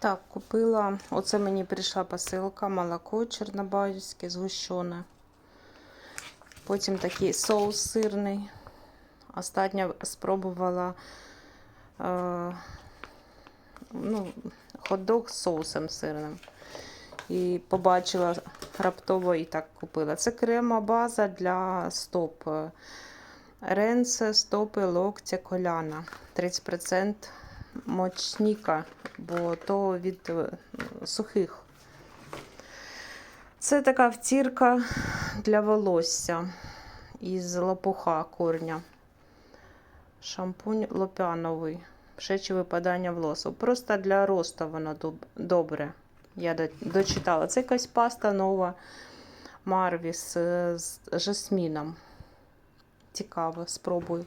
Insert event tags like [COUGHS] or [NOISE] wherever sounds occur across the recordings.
Так, купила. Оце мені прийшла посилка, молоко чорнобаївське, згущене. Потім такий соус сирний. Остання спробувала е, ну, хот-дог з соусом сирним. І побачила раптово і так купила. Це крема база для стоп. Ренце, стопи, локтя, коляна. 30% мочніка, бо то від е, сухих. Це така втірка для волосся із лопуха корня. Шампунь лопяновий. Пшечі випадання волосу. Просто для росту воно добре. Я дочитала. Це якась паста нова Марвіс е, з жасміном. Цікаво, спробую.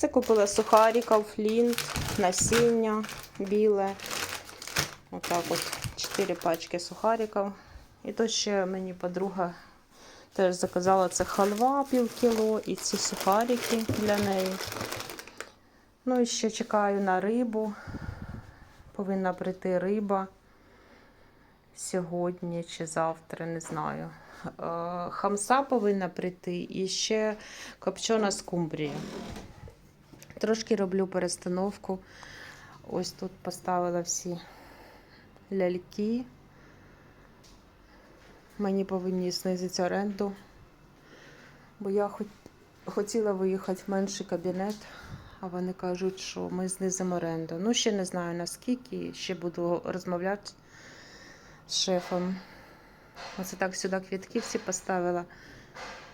Це купила сухариків, флінт, насіння біле. Отак от 4 пачки сухариків. І то ще мені подруга теж заказала це халва пів кіло і ці сухарики для неї. Ну і ще чекаю на рибу. Повинна прийти риба сьогодні чи завтра, не знаю. Е, Хамса повинна прийти і ще копчена скумбрія. Трошки роблю перестановку. Ось тут поставила всі ляльки. Мені повинні знизити оренду, бо я хот- хотіла виїхати в менший кабінет, а вони кажуть, що ми знизимо оренду. Ну, ще не знаю наскільки, ще буду розмовляти з шефом. Оце так сюди квітки всі поставила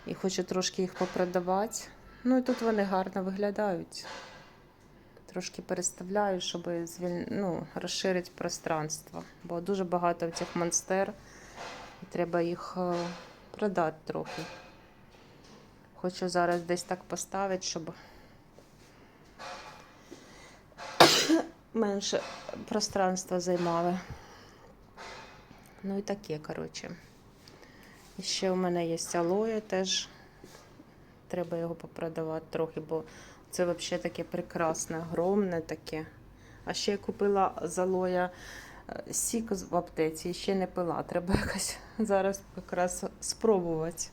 і хочу трошки їх попродавати. Ну і тут вони гарно виглядають. Трошки переставляю, щоб звіль... ну, розширити пространство. Бо дуже багато цих монстер. І треба їх е, продати трохи. Хочу зараз десь так поставити, щоб [COUGHS] менше пространства займали. Ну і таке, коротше. І ще у мене є алоє теж. Треба його попродавати трохи, бо це взагалі таке прекрасне, огромне таке. А ще я купила залоя е, сік в аптеці ще не пила. [LAUGHS] Треба якось зараз якраз спробувати.